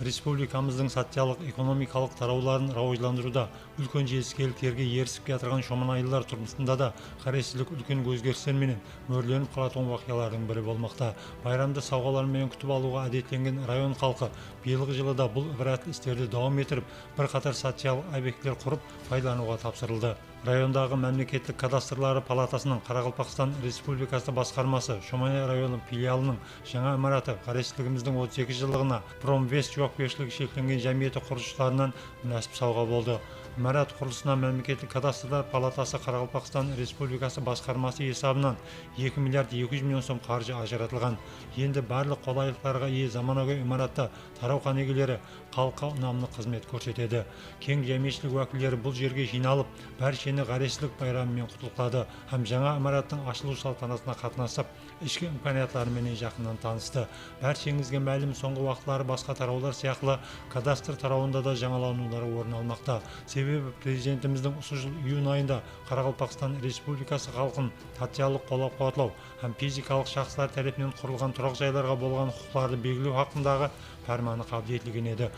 республикамыздың социалдық экономикалық тарауларын рауажландыруда үлкен жетістіктерге ерісіп жатырған шоманайлар тұрмысында да қаресілік үлкен өзгерістер менен мөрленіп қалатын уақиялардың бірі болмақта. Байрамды сауғалармен күтіп алуға әдетленген район халқы биылғы жылы да бұл ібрат істерді давам етіріп бірқатар социалдық объектілер құрып пайдалануға тапсырылды. Райондағы мемлекеттік кадастрлары палатасының қарақалпақстан республикасы басқармасы шомай районы филиалының жаңа имараты қаресшілігіміздің 32 жылдығына промвест жауапкершілігі шектелген жамиеті құрылысшыларынан мүнәсіп сауға болды. Имарат құрылысына мемлекеттік кадастрлар палатасы қарақалпақстан республикасы басқармасы есебінен 2 миллиард 200 миллион сом қаржы ажыратылған. Енді барлық қолайлықтарға ие заманауи имаратта тараухан егелері халыққа ұнамды қызмет көрсетеді. Кең жемешілік уәкілдері бұл жерге жиналып баршаны ғаресілік байрамымен құттықтады һәм жаңа имараттың ашылу салтанатына қатынасып ішкі имканиятларымен жақыннан танысты. Баршаңызге мәлім соңғы уақыттары басқа тараулар сияқты кадастр тарауында да жаңаланулар орын алмақта. Себебі президентіміздің осы жыл июнь айында қарақалпақстан республикасы халқын социалдық қолдау қуатлау физикалық шахстар тарапынан құрылған тұрақ жайларға болған құқықтарды белгілеу хақындағы фәрманы қабыл етілген еді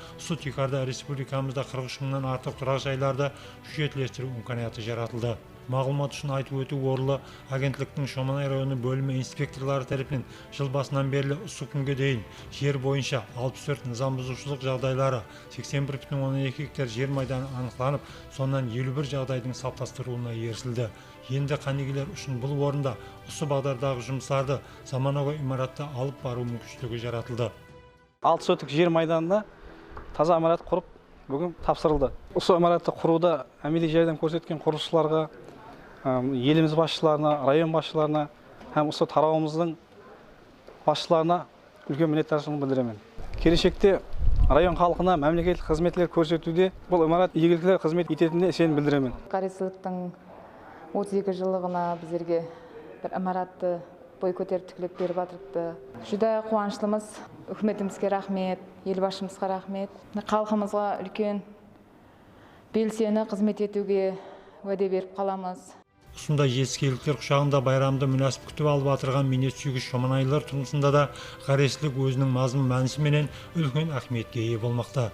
тикарда республикамызда қырық үш мыңнан артық тұрақ жайларды жүйелестіру имканияты жаратылды мағлұмат үшін айтып өту орынды агенттіктің шоманай районы бөлімі инспекторлары тарапынан жыл басынан бері осы күнге дейін. Жер бойынша 64 нызам бұзушылық жағдайлары 81,2 гектар жер майданы анықталып сонан 51 жағдайдың салыптастырылуына ерісілді енді қанегелер үшін бұл орында осы бағдардағы жұмыстарды заманауи имаратта алып бару мүмкіншілігі жаратылды. алты сотық жер майданына таза имарат құрып бүгін тапсырылды. Осы имаратты құруда әмелі жәрдем көрсеткен құрылысшыларға еліміз басшыларына район басшыларына һәм осы тарауымыздың басшыларына үлкен minnettarшылығымды білдіремін. Келешекте район халқына мемлекеттік қызметler көрсетуде бұл имарат игілікті қызмет ететініне сенім білдіремін. Қаресіліктің 32 жылдығына біздерге бір имаратты бой көтеріп тігіліп беріп жатырыпты жүдә қуаныштымыз үкіметімізге рахмет елбасшымызға рахмет. Халқымызға үлкен белсені қызмет етуге уәде беріп қаламыз. Осындай жетіскейліктер құшағында байрамды мүнәсіп күтіп алып жатырған минет сүйгіш шоманайлар тұрмысында да ғаресілік өзінің мазмұн мәнісіменен үлкен ахметке ие болмақта.